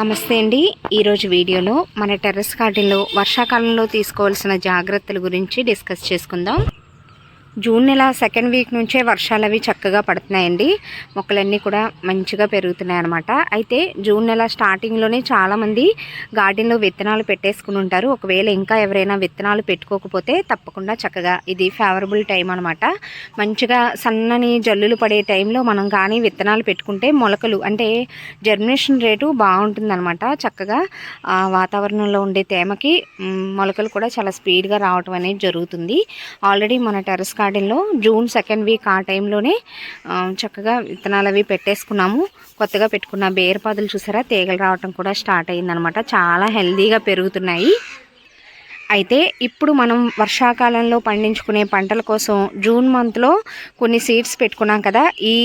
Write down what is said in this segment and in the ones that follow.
నమస్తే అండి. ఈరోజు వీడియోలో మన టెర్రస్ గార్డెన్లో వర్షాకాలంలో తీసుకోవాల్సిన జాగ్రత్తల గురించి డిస్కస్ చేసుకుందాం. జూన్ నెల సెకండ్ వీక్ నుంచే వర్షాలు అవి చక్కగా పడుతున్నాయండి. మొక్కలన్నీ కూడా మంచిగా పెరుగుతున్నాయి అనమాట అయితే జూన్ నెల స్టార్టింగ్లోనే చాలామంది గార్డెన్లో విత్తనాలు పెట్టేసుకుని ఉంటారు. ఒకవేళ ఇంకా ఎవరైనా విత్తనాలు పెట్టుకోకపోతే తప్పకుండా చక్కగా ఇది ఫేవరబుల్ టైం అనమాట మంచిగా సన్నని జల్లులు పడే టైంలో మనం కానీ విత్తనాలు పెట్టుకుంటే మొలకలు అంటే జర్మినేషన్ రేటు బాగుంటుందన్నమాట చక్కగా వాతావరణంలో ఉండే తేమకి మొలకలు కూడా చాలా స్పీడ్గా రావటం అనేది జరుగుతుంది. ఆల్రెడీ మన టెర్రస్ గార్డెన్లో జూన్ సెకండ్ వీక్ ఆ టైంలోనే చక్కగా విత్తనాలు అవి పెట్టేసుకున్నాము. కొత్తగా పెట్టుకున్న బేరపాదులు చూసారా? తీగలు రావటం కూడా స్టార్ట్ అయిందనమాట చాలా హెల్దీగా పెరుగుతున్నాయి. అయితే ఇప్పుడు మనం వర్షాకాలంలో పండించుకునే పంటల కోసం జూన్ మంత్లో కొన్ని సీడ్స్ పెట్టుకున్నాం కదా. ఈ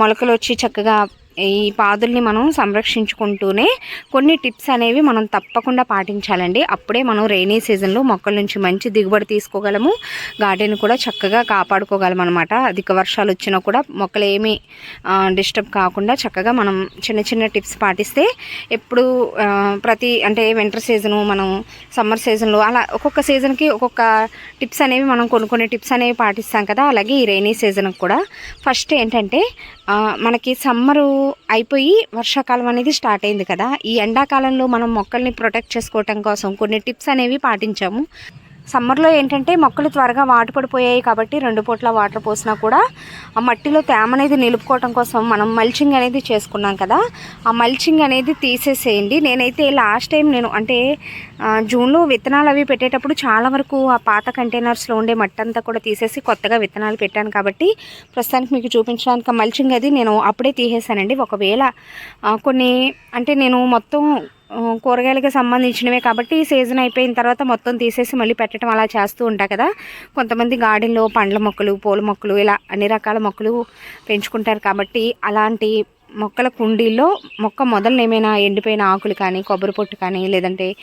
మొలకలు వచ్చి చక్కగా ఈ పాదుల్ని మనం సంరక్షించుకుంటూనే కొన్ని టిప్స్ అనేవి మనం తప్పకుండా పాటించాలండి. అప్పుడే మనం రైనీ సీజన్లో మొక్కల నుంచి మంచి దిగుబడి తీసుకోగలము. గార్డెన్ కూడా చక్కగా కాపాడుకోగలం అనమాట అధిక వర్షాలు వచ్చినా కూడా మొక్కలు ఏమీ డిస్టర్బ్ కాకుండా చక్కగా మనం చిన్న చిన్న టిప్స్ పాటిస్తే ఎప్పుడు ప్రతి అంటే వింటర్ సీజను మనం సమ్మర్ సీజన్లో అలా ఒక్కొక్క సీజన్కి ఒక్కొక్క టిప్స్ అనేవి మనం కొన్ని కొన్ని టిప్స్ అనేవి పాటిస్తాం కదా. అలాగే ఈ రైనీ సీజన్కి కూడా ఫస్ట్ ఏంటంటే మనకి సమ్మరు అయిపోయి వర్షాకాలం అనేది స్టార్ట్ అయింది కదా. ఈ ఎండాకాలంలో మనం మొక్కల్ని ప్రొటెక్ట్ చేసుకోవటం కోసం కొన్ని టిప్స్ అనేవి పాటించాము. సమ్మర్లో ఏంటంటే మొక్కలు త్వరగా వాటు పడిపోయాయి కాబట్టి రెండు పూట్ల వాటర్ పోసినా కూడా ఆ మట్టిలో తేమ అనేది నిలుపుకోవటం కోసం మనం మల్చింగ్ అనేది చేసుకున్నాం కదా ఆ మల్చింగ్ అనేది తీసేసేయండి. నేనైతే లాస్ట్ టైం నేను అంటే జూన్లో విత్తనాలు అవి పెట్టేటప్పుడు చాలా వరకు ఆ పాత కంటైనర్స్లో ఉండే మట్టి అంతా కూడా తీసేసి కొత్తగా విత్తనాలు పెట్టాను కాబట్టి ప్రస్తుతానికి మీకు చూపించడానికి మల్చింగ్ అది నేను అప్పుడే తీసేసానండి ఒకవేళ కొన్ని అంటే నేను మొత్తం కూరగాయలకి సంబంధించినవే కాబట్టి ఈ సీజన్ అయిపోయిన తర్వాత మొత్తం తీసేసి మళ్ళీ పెట్టడం అలా చేస్తూ ఉంటా కదా. కొంతమంది గార్డెన్లో పండ్ల మొక్కలు పూల మొక్కలు ఇలా అన్ని రకాల మొక్కలు పెంచుకుంటారు కాబట్టి అలాంటి మొక్కల కుండీల్లో మొక్క మొదలు ఏమైనా ఎండిపోయిన ఆకులు కానీ కొబ్బరి పొట్టు కానీ లేదంటే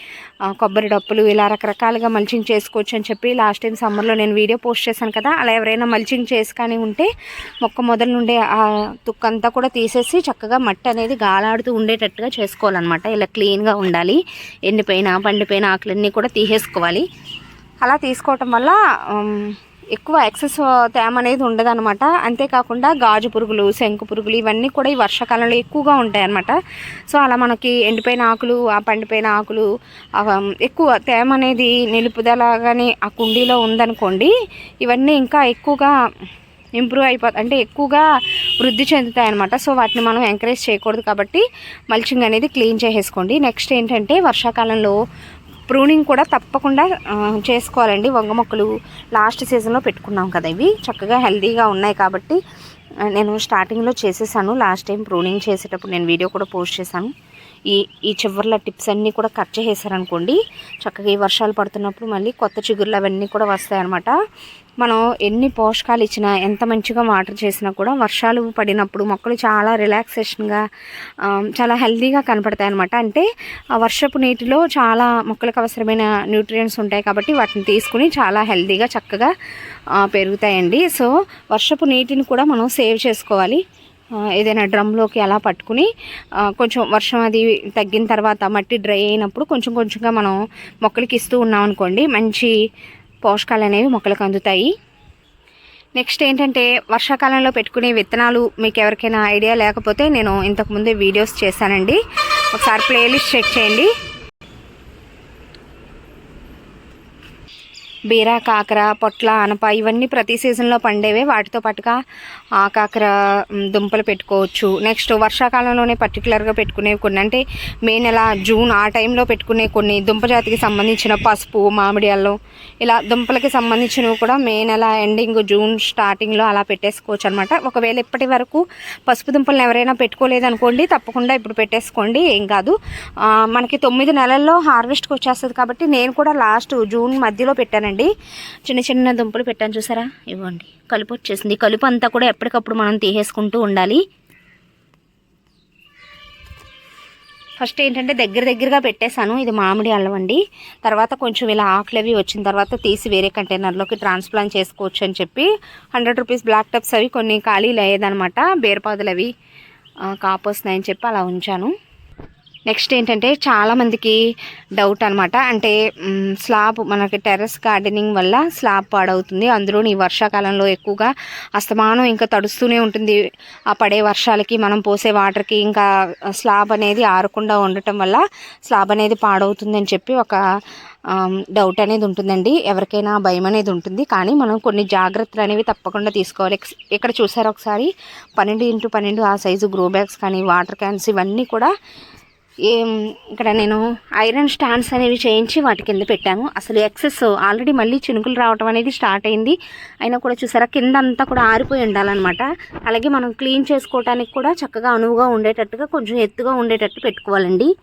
కొబ్బరి డప్పులు ఇలా రకరకాలుగా మల్చింగ్ చేసుకోవచ్చు అని చెప్పి లాస్ట్ టైం సమ్మర్లో నేను వీడియో పోస్ట్ చేశాను కదా అలా ఎవరైనా మల్చింగ్ చేసి కానీ ఉంటే మొక్క మొదలు నుండే ఆ తుక్కంతా కూడా తీసేసి చక్కగా మట్టి అనేది గాలాడుతూ ఉండేటట్టుగా చేసుకోవాలన్నమాట. ఇలా క్లీన్గా ఉండాలి. ఎండిపోయిన పండిపోయిన ఆకులన్నీ కూడా తీసేసుకోవాలి. అలా తీసుకోవటం వల్ల ఎక్కువ ఎక్సెస్ తేమ అనేది ఉండదన్నమాట. అంతేకాకుండా గాజు పురుగులు శంకు పురుగులు ఇవన్నీ కూడా ఈ వర్షాకాలంలో ఎక్కువగా ఉంటాయి అన్నమాట సో అలా మనకి ఎండిపోయిన ఆకులు ఆ పండిపోయిన ఆకులు ఎక్కువ తేమ అనేది నిలుపుదలగానే ఆ కుండీలో ఉందనుకోండి ఇవన్నీ ఇంకా ఎక్కువగా ఇంప్రూవ్ అయిపో అంటే ఎక్కువగా వృద్ధి చెందుతాయి అనమాట సో వాటిని మనం ఎంకరేజ్ చేయకూడదు కాబట్టి మల్చింగ్ అనేది క్లీన్ చేసేసుకోండి. నెక్స్ట్ ఏంటంటే వర్షాకాలంలో ప్రూనింగ్ కూడా తప్పకుండా చేసుకోవాలండి. వంగ మొక్కలు లాస్ట్ సీజన్లో పెట్టుకున్నాం కదా ఇవి. చక్కగా హెల్తీగా ఉన్నాయి కాబట్టి నేను స్టార్టింగ్లో చేసేసాను. లాస్ట్ టైం ప్రూనింగ్ చేసేటప్పుడు నేను వీడియో కూడా పోస్ట్ చేశాను. ఈ ఈ చివర్ల టిప్స్ అన్నీ కూడా కట్ చేసేసారనుకోండి చక్కగా ఈ వర్షాలు పడుతున్నప్పుడు మళ్ళీ కొత్త చిగుర్లు అవన్నీ కూడా వస్తాయన్నమాట. మనం ఎన్ని పోషకాలు ఇచ్చినా ఎంత మంచిగా వాటర్ చేసినా కూడా వర్షాలు పడినప్పుడు మొక్కలు చాలా రిలాక్సేషన్గా చాలా హెల్తీగా కనపడతాయి అనమాట అంటే ఆ వర్షపు నీటిలో చాలా మొక్కలకు అవసరమైన న్యూట్రియంట్స్ ఉంటాయి కాబట్టి వాటిని తీసుకుని చాలా హెల్తీగా చక్కగా పెరుగుతాయండి. సో వర్షపు నీటిని కూడా మనం సేవ్ చేసుకోవాలి. ఏదైనా డ్రమ్లోకి అలా పట్టుకుని కొంచెం వర్షం అది తగ్గిన తర్వాత మట్టి డ్రై అయినప్పుడు కొంచెం కొంచెంగా మనం మొక్కలకి ఇస్తూ ఉన్నాం అనుకోండి మంచి పోషకాలు అనేవి మొక్కలకు అందుతాయి. నెక్స్ట్ ఏంటంటే వర్షాకాలంలో పెట్టుకునే విత్తనాలు మీకు ఎవరికైనా ఐడియా లేకపోతే నేను ఇంతకుముందే వీడియోస్ చేశానండి. ఒకసారి ప్లేలిస్ట్ చెక్ చేయండి. బీర కాకర పొట్ల అనప ఇవన్నీ ప్రతి సీజన్లో పండేవే. వాటితో పాటుగా ఆ కాకర దుంపలు పెట్టుకోవచ్చు. నెక్స్ట్ వర్షాకాలంలోనే పర్టికులర్గా పెట్టుకునేవి కొన్ని. అంటే మే నెల జూన్ ఆ టైంలో పెట్టుకునే కొన్ని దుంప జాతికి సంబంధించిన పసుపు మామిడి అల్లం ఇలా దుంపలకి సంబంధించినవి కూడా మే నెల ఎండింగ్ జూన్ స్టార్టింగ్లో అలా పెట్టేసుకోవచ్చు అనమాట ఒకవేళ ఇప్పటి వరకు పసుపు దుంపలను ఎవరైనా పెట్టుకోలేదనుకోండి తప్పకుండా ఇప్పుడు పెట్టేసుకోండి. ఏం కాదు. మనకి తొమ్మిది నెలల్లో హార్వెస్ట్కి వచ్చేస్తుంది కాబట్టి నేను కూడా లాస్ట్ జూన్ మధ్యలో పెట్టానండి. చిన్న చిన్న దుంపలు పెట్టాను చూసారా? ఇవ్వండి. కలుపు వచ్చేసింది. కలుపు అంతా కూడా ఎప్పటికప్పుడు మనం తీసేసుకుంటూ ఉండాలి. ఫస్ట్ ఏంటంటే దగ్గర దగ్గరగా పెట్టేశాను. ఇది మామిడి అల్లం అండి. తర్వాత కొంచెం ఇలా ఆకులు అవి వచ్చిన తర్వాత తీసి వేరే కంటైనర్లోకి ట్రాన్స్ప్లాంట్ చేసుకోవచ్చు అని చెప్పి హండ్రెడ్ రూపీస్ బ్లాక్ టప్స్ అవి కొన్ని ఖాళీలు అయ్యేదనమాట బేరపాదులు అవి కాపు వస్తున్నాయని చెప్పి అలా ఉంచాను. నెక్స్ట్ ఏంటంటే చాలామందికి డౌట్ అనమాట అంటే స్లాబ్ మనకి టెర్రస్ గార్డెనింగ్ వల్ల స్లాబ్ పాడవుతుంది. అందులో ఈ వర్షాకాలంలో ఎక్కువగా అస్తమానం ఇంకా తడుస్తూనే ఉంటుంది. ఆ పడే వర్షాలకి మనం పోసే వాటర్కి ఇంకా స్లాబ్ అనేది ఆరకుండా ఉండటం వల్ల స్లాబ్ అనేది పాడవుతుందని చెప్పి ఒక డౌట్ అనేది ఉంటుందండి. ఎవరికైనా భయం అనేది ఉంటుంది. కానీ మనం కొన్ని జాగ్రత్తలు అనేవి తప్పకుండా తీసుకోవాలి. ఎక్స్- ఇక్కడ చూసారు ఒకసారి పన్నెండు ఇంటూ పన్నెండు ఆ సైజు గ్రో బ్యాగ్స్ కానీ వాటర్ క్యాన్స్ ఇవన్నీ కూడా ఏం ఇక్కడ నేను ఐరన్ స్టాండ్స్ అనేవి చేయించి వాటి కింద పెట్టాను అసలు ఎక్సెస్ ఆల్రెడీ మళ్ళీ చినుకులు రావటం అనేది స్టార్ట్ అయింది. అయినా కూడా చూసారా కింద అంతా కూడా ఆరిపోయి ఉండాలన్నమాట. అలాగే మనం క్లీన్ చేసుకోవడానికి కూడా చక్కగా అనువుగా ఉండేటట్టుగా కొంచెం ఎత్తుగా ఉండేటట్టు పెట్టుకోవాలండి.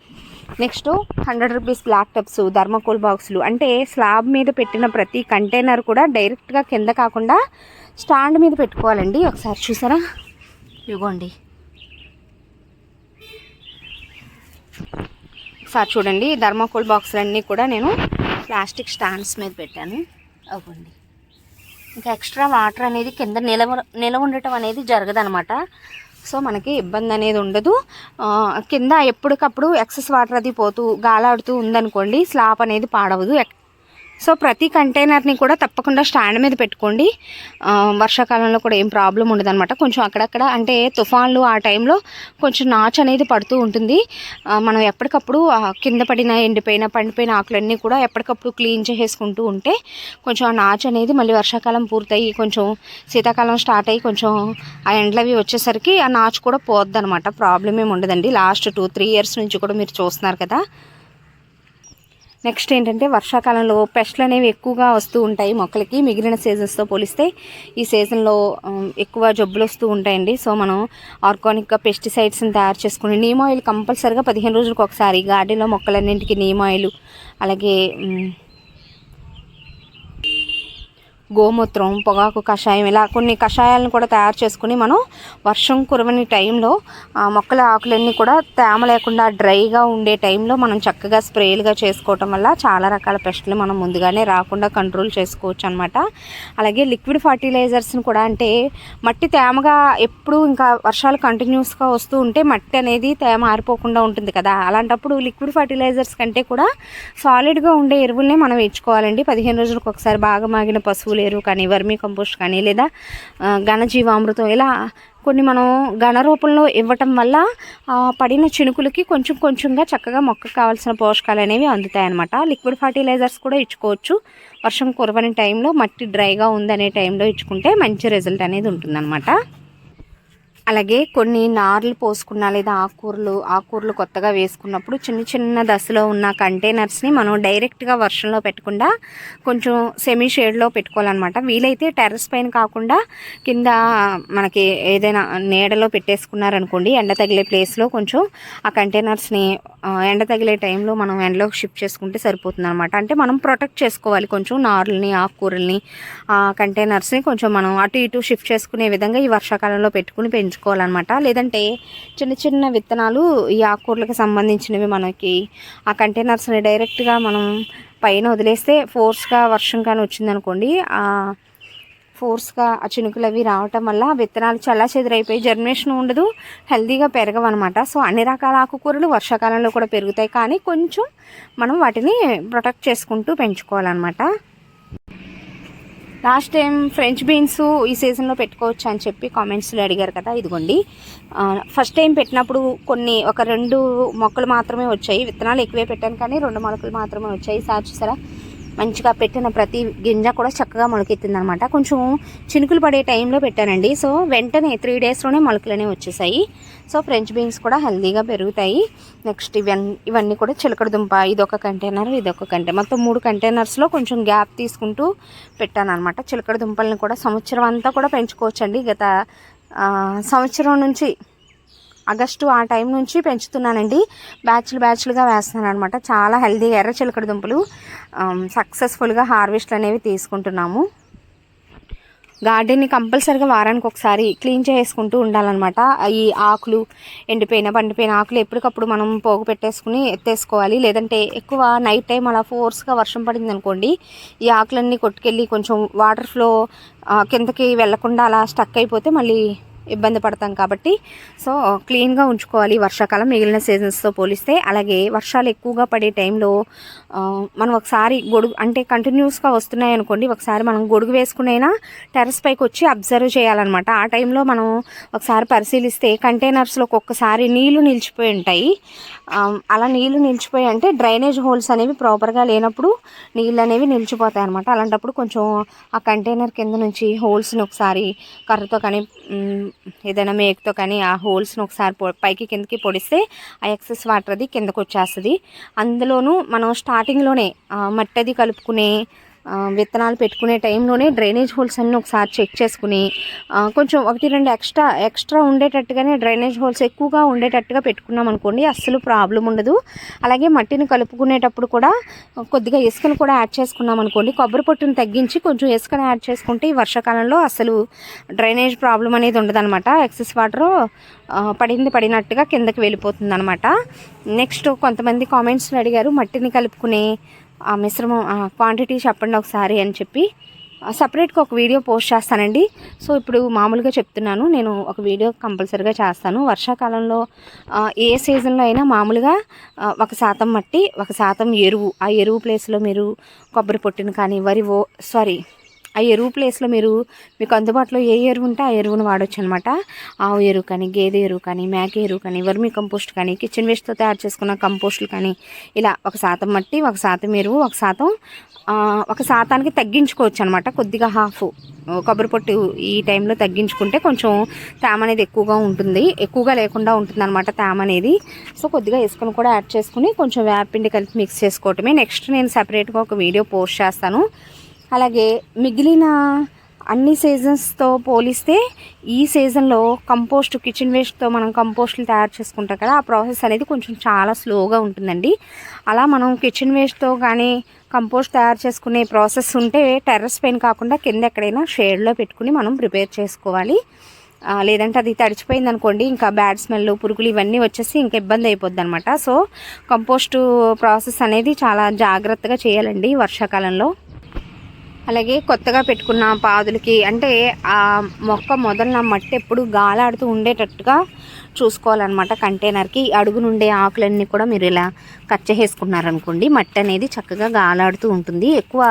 Next hundred rupees black tubs thermocol బాక్సులు. అంటే స్లాబ్ మీద పెట్టిన ప్రతి కంటైనర్ కూడా డైరెక్ట్గా కింద కాకుండా స్టాండ్ మీద పెట్టుకోవాలండి. ఒకసారి చూసారా? ఇదిగోండి ఒకసారి చూడండి థర్మాకోల్ బాక్సులన్నీ కూడా నేను ప్లాస్టిక్ స్టాండ్స్ మీద పెట్టాను. అవ్వండి. ఇంకా ఎక్స్ట్రా వాటర్ అనేది కింద నిలవ నిలవ ఉండటం అనేది జరగదనమాట సో మనకి ఇబ్బంది అనేది ఉండదు. కింద ఎప్పటికప్పుడు ఎక్సెస్ వాటర్ అది పోతూ గాలాడుతూ ఉందనుకోండి స్లాప్ అనేది పాడవదు. ఎక్- సో ప్రతి కంటైనర్ని కూడా తప్పకుండా స్టాండ్ మీద పెట్టుకోండి. వర్షాకాలంలో కూడా ఏం ప్రాబ్లం ఉండదన్నమాట. కొంచెం అక్కడక్కడ అంటే తుఫాన్లు ఆ టైంలో కొంచెం నాచు అనేది పడుతూ ఉంటుంది. మనం ఎప్పటికప్పుడు కింద పడిన ఎండిపోయిన పండిపోయిన ఆకులన్నీ కూడా ఎప్పటికప్పుడు క్లీన్ చేసేసుకుంటూ ఉంటే కొంచెం ఆ నాచు అనేది మళ్ళీ వర్షాకాలం పూర్తయి కొంచెం శీతాకాలం స్టార్ట్ అయ్యి కొంచెం ఆ ఎండలవి వచ్చేసరికి ఆ నాచు కూడా పోద్ది అనమాట ప్రాబ్లం ఏమి ఉండదండి. లాస్ట్ టూ త్రీ ఇయర్స్ నుంచి కూడా మీరు చూస్తున్నారు కదా. నెక్స్ట్ ఏంటంటే వర్షాకాలంలో పెస్ట్లు అనేవి ఎక్కువగా వస్తూ ఉంటాయి మొక్కలకి మిగిలిన సీజన్స్తో పోలిస్తే. ఈ సీజన్లో ఎక్కువ జబ్బులు వస్తూ ఉంటాయండి. సో మనం ఆర్గానిక్గా పెస్టిసైడ్స్ని తయారు చేసుకుని నీమ్ ఆయిల్ కంపల్సరిగా పదిహేను రోజులకు ఒకసారి గార్డెన్లో మొక్కలన్నింటికి నీమ్ ఆయిల్ అలాగే గోమూత్రం పొగాకు కషాయం ఇలా కొన్ని కషాయాలను కూడా తయారు చేసుకుని మనం వర్షం కురవని టైంలో ఆ మొక్కల ఆకులన్నీ కూడా తేమ లేకుండా డ్రైగా ఉండే టైంలో మనం చక్కగా స్ప్రేలుగా చేసుకోవటం వల్ల చాలా రకాల పెస్టులు మనం ముందుగానే రాకుండా కంట్రోల్ చేసుకోవచ్చు అనమాట అలాగే లిక్విడ్ ఫర్టిలైజర్స్ని కూడా అంటే మట్టి తేమగా ఎప్పుడు ఇంకా వర్షాలు కంటిన్యూస్గా వస్తూ ఉంటే మట్టి అనేది తేమ ఆరిపోకుండా ఉంటుంది కదా. అలాంటప్పుడు లిక్విడ్ ఫర్టిలైజర్స్ కంటే కూడా సాలిడ్గా ఉండే ఎరువులనే మనం ఇచ్చుకోవాలండి పదిహేను రోజులకు ఒకసారి బాగా మాగిన పశువులు వేరు కానీ వర్మీ కంపోస్ట్ కానీ లేదా ఘనజీవామృతం ఇలా కొన్ని మనం ఘన రూపంలో ఇవ్వటం వల్ల పడిన చినుకులకి కొంచెం కొంచెంగా చక్కగా మొక్కకు కావాల్సిన పోషకాలు అనేవి అందుతాయన్నమాట. లిక్విడ్ ఫర్టిలైజర్స్ కూడా ఇచ్చుకోవచ్చు. వర్షం కురవని టైంలో మట్టి డ్రైగా ఉందనే టైంలో ఇచ్చుకుంటే మంచి రిజల్ట్ అనేది ఉంటుందన్నమాట. అలాగే కొన్ని నార్లు పోసుకున్న లేదా ఆకుకూరలు ఆకుకూరలు కొత్తగా వేసుకున్నప్పుడు చిన్న చిన్న దశలో ఉన్న కంటైనర్స్ని మనం డైరెక్ట్గా వర్షంలో పెట్టకుండా కొంచెం సెమీ షేడ్లో పెట్టుకోవాలన్నమాట. వీలైతే టెర్రస్ పైన కాకుండా కింద మనకి ఏదైనా నీడలో పెట్టేసుకున్నారనుకోండి ఎండ తగిలే ప్లేస్లో కొంచెం ఆ కంటైనర్స్ని ఎండ తగిలే టైంలో మనం ఎండలోకి షిఫ్ట్ చేసుకుంటే సరిపోతుంది అనమాట అంటే మనం ప్రొటెక్ట్ చేసుకోవాలి కొంచెం నార్లని ఆకుకూరల్ని ఆ కంటైనర్స్ని కొంచెం మనం అటు ఇటు షిఫ్ట్ చేసుకునే విధంగా ఈ వర్షాకాలంలో పెట్టుకుని ఉంచుకోవాలన్నమాట లేదంటే చిన్న చిన్న విత్తనాలు ఈ ఆకుకూరలకు సంబంధించినవి మనకి ఆ కంటైనర్స్ని డైరెక్ట్గా మనం పైన వదిలేస్తే ఫోర్స్గా వర్షం కానీ వచ్చిందనుకోండి ఆ ఫోర్స్గా ఆ చినుకులు అవి రావటం వల్ల విత్తనాలు చల్లా చెదిరైపోయి జర్మినేషన్ ఉండదు హెల్తీగా పెరగవన్నమాట. సో అన్ని రకాల ఆకుకూరలు వర్షాకాలంలో కూడా పెరుగుతాయి. కానీ కొంచెం మనం వాటిని ప్రొటెక్ట్ చేసుకుంటూ పెంచుకోవాలన్నమాట. లాస్ట్ టైం ఫ్రెంచ్ బీన్స్ ఈ సీజన్లో పెట్టుకోవచ్చు అని చెప్పి కామెంట్స్లో అడిగారు కదా ఇదిగోండి. ఫస్ట్ టైం పెట్టినప్పుడు కొన్ని ఒక రెండు మొక్కలు మాత్రమే వచ్చాయి. విత్తనాలు ఎక్కువే పెట్టాను కానీ రెండు మొలకలు మాత్రమే వచ్చాయి. సార్ చూసారా? మంచిగా పెట్టిన ప్రతి గింజ కూడా చక్కగా మొలకెత్తింది అనమాట కొంచెం చినుకులు పడే టైంలో పెట్టానండి. సో వెంటనే త్రీ డేస్లోనే మొలకలనే వచ్చేసాయి. సో ఫ్రెంచ్ బీన్స్ కూడా హెల్దీగా పెరుగుతాయి. నెక్స్ట్ ఇవన్నీ ఇవన్నీ కూడా చిలకడ దుంప ఇదొక కంటైనర్ ఇదొక కంటైనర్ మొత్తం మూడు కంటైనర్స్లో కొంచెం గ్యాప్ తీసుకుంటూ పెట్టాను అనమాట చిలకడ దుంపలను కూడా సంవత్సరం అంతా కూడా పెంచుకోవచ్చండి. గత సంవత్సరం నుంచి ఆగస్టు ఆ టైం నుంచి పెంచుతున్నానండి. బ్యాచ్లు బ్యాచ్లుగా వేస్తున్నాను అనమాట చాలా హెల్దీ ఎర్ర చిలకడ దుంపలు సక్సెస్ఫుల్గా హార్వెస్ట్లు అనేవి తీసుకుంటున్నాము. గార్డెన్ని కంపల్సరిగా వారానికి ఒకసారి క్లీన్ చేసుకుంటూ ఉండాలన్నమాట. ఈ ఆకులు ఎండిపోయిన పండిపోయిన ఆకులు ఎప్పటికప్పుడు మనం పోగు పెట్టేసుకుని ఎత్తేసుకోవాలి. లేదంటే ఎక్కువ నైట్ టైం అలా ఫోర్స్గా వర్షం పడింది అనుకోండి ఈ ఆకులన్నీ కొట్టుకెళ్ళి కొంచెం వాటర్ ఫ్లో కిందకి వెళ్ళకుండా అలా స్టక్ అయిపోతే మళ్ళీ ఇబ్బంది పడతాం కాబట్టి. సో క్లీన్గా ఉంచుకోవాలి. వర్షాకాలం మిగిలిన సీజన్స్తో పోలిస్తే. అలాగే వర్షాలు ఎక్కువగా పడే టైంలో మనం ఒకసారి గొడుగు అంటే కంటిన్యూస్గా వస్తున్నాయి అనుకోండి. ఒకసారి మనం గొడుగు వేసుకునైనా టెర్రస్ పైకి వచ్చి అబ్జర్వ్ చేయాలన్నమాట. ఆ టైంలో మనం ఒకసారి పరిశీలిస్తే కంటైనర్స్లో ఒక్కొక్కసారి నీళ్ళు నిలిచిపోయి ఉంటాయి. అలా నీళ్ళు నిలిచిపోయి అంటే డ్రైనేజ్ హోల్స్ అనేవి ప్రాపర్గా లేనప్పుడు నీళ్ళు అనేవి నిలిచిపోతాయి అనమాట అలాంటప్పుడు కొంచెం ఆ కంటైనర్ కింద నుంచి హోల్స్ని ఒకసారి కర్రతో కానీ ఏదైనా మేకతో కానీ ఆ హోల్స్ని ఒకసారి పైకి కిందకి పొడిస్తే ఆ ఎక్సెస్ వాటర్ అది కిందకు వచ్చేస్తుంది అందులోనూ మనం స్టార్టింగ్లోనే మట్టి అది కలుపుకునే విత్తనాలు పెట్టుకునే టైంలోనే డ్రైనేజ్ హోల్స్ అన్నీ ఒకసారి చెక్ చేసుకుని కొంచెం ఒకటి రెండు ఎక్స్ట్రా ఎక్స్ట్రా ఉండేటట్టుగానే డ్రైనేజ్ హోల్స్ ఎక్కువగా ఉండేటట్టుగా పెట్టుకున్నాం అనుకోండి అస్సలు ప్రాబ్లం ఉండదు. అలాగే మట్టిని కలుపుకునేటప్పుడు కూడా కొద్దిగా ఇసుకను కూడా యాడ్ చేసుకున్నాం అనుకోండి కొబ్బరి పొట్టును తగ్గించి కొంచెం ఇసుకను యాడ్ చేసుకుంటే ఈ వర్షాకాలంలో అసలు డ్రైనేజ్ ప్రాబ్లం అనేది ఉండదన్నమాట. ఎక్సెస్ వాటర్ పడింది పడినట్టుగా కిందకి వెళ్ళిపోతుంది అనమాట నెక్స్ట్ కొంతమంది కామెంట్స్లో అడిగారు మట్టిని కలుపుకునే ఆ మిశ్రమం క్వాంటిటీ చెప్పండి ఒకసారి అని చెప్పి సపరేట్గా ఒక వీడియో పోస్ట్ చేస్తానండి. సో ఇప్పుడు మామూలుగా చెప్తున్నాను నేను ఒక వీడియో కంపల్సరీగా చేస్తాను. వర్షాకాలంలో ఏ సీజన్లో అయినా మామూలుగా ఒక శాతం మట్టి ఒక శాతం ఎరువు. ఆ ఎరువు ప్లేస్లో మీరు కొబ్బరి పొట్టిన కానీ వరి ఓ సారీ ఆ ఎరువు ప్లేస్లో మీరు మీకు అందుబాటులో ఏ ఎరువు ఉంటే ఆ ఎరువును వాడొచ్చు అనమాట ఆవు ఎరువు కానీ గేదె ఎరువు కానీ మేక ఎరువు కానీ వర్మి కంపోస్ట్ కానీ కిచెన్ వేస్ట్తో తయారు చేసుకున్న కంపోస్టులు కానీ ఇలా ఒక శాతం మట్టి ఒక శాతం ఎరువు ఒక శాతం ఒక శాతానికి తగ్గించుకోవచ్చు అనమాట కొద్దిగా హాఫ్ కొబ్బరి పొట్టు ఈ టైంలో తగ్గించుకుంటే కొంచెం తేమ అనేది ఎక్కువగా ఉంటుంది. ఎక్కువగా లేకుండా ఉంటుంది అనమాట తేమ అనేది. సో కొద్దిగా ఇసుకను కూడా యాడ్ చేసుకుని కొంచెం వేపిండి కలిపి మిక్స్ చేసుకోవటమే. నెక్స్ట్ నేను సపరేట్గా ఒక వీడియో పోస్ట్ చేస్తాను. అలాగే మిగిలిన అన్ని సీజన్స్తో పోలిస్తే ఈ సీజన్లో కంపోస్ట్ కిచెన్ వేస్ట్తో మనం కంపోస్ట్లు తయారు చేసుకుంటాం కదా ఆ ప్రాసెస్ అనేది కొంచెం చాలా స్లోగా ఉంటుందండి. అలా మనం కిచెన్ వేస్ట్తో కానీ కంపోస్ట్ తయారు చేసుకునే ప్రాసెస్ ఉంటే టెర్రస్ పైన కాకుండా కింద ఎక్కడైనా షేడ్లో పెట్టుకుని మనం ప్రిపేర్ చేసుకోవాలి. లేదంటే అది తడిచిపోయింది అనుకోండి ఇంకా బ్యాడ్ స్మెల్ పురుగులు ఇవన్నీ వచ్చేసి ఇంకా ఇబ్బంది అయిపోద్ది అనమాట సో కంపోస్ట్ ప్రాసెస్ అనేది చాలా జాగ్రత్తగా చేయాలండి వర్షాకాలంలో. అలాగే కొత్తగా పెట్టుకున్న పాదులకి అంటే ఆ మొక్క మొదలన మట్టి ఎప్పుడు గాలాడుతూ ఉండేటట్టుగా చూసుకోవాలన్నమాట కంటైనర్కి. అడుగునుండే ఆకులన్నీ కూడా మీరు ఇలా కట్ చేసేసుకున్నారనుకోండి మట్టి అనేది చక్కగా గాలాడుతూ ఉంటుంది. ఎక్కువ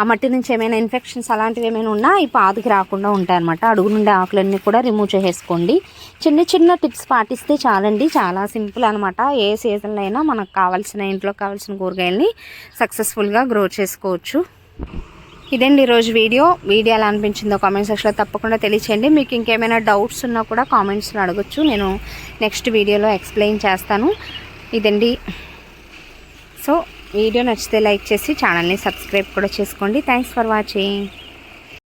ఆ మట్టి నుంచి ఏమైనా ఇన్ఫెక్షన్స్ అలాంటివి ఏమైనా ఉన్నా ఈ పాదుకి రాకుండా ఉంటాయన్నమాట. అడుగు నుండే ఆకులన్నీ కూడా రిమూవ్ చేసేసుకోండి. చిన్న చిన్న టిప్స్ పాటిస్తే చాలండి. చాలా సింపుల్ అనమాట ఏ సీజన్లో అయినా మనకు కావాల్సిన ఇంట్లో కావాల్సిన కూరగాయలని సక్సెస్ఫుల్గా గ్రో చేసుకోవచ్చు. ఇదండి ఈరోజు వీడియో. వీడియో ఎలా అనిపించిందో కామెంట్ సెక్షన్లో తప్పకుండా తెలియచేయండి. మీకు ఇంకేమైనా డౌట్స్ ఉన్నా కూడా కామెంట్స్లో అడగచ్చు. నేను నెక్స్ట్ వీడియోలో ఎక్స్ప్లెయిన్ చేస్తాను. ఇదండి. సో వీడియో నచ్చితే లైక్ చేసి ఛానల్ని సబ్స్క్రైబ్ కూడా చేసుకోండి. Thanks for watching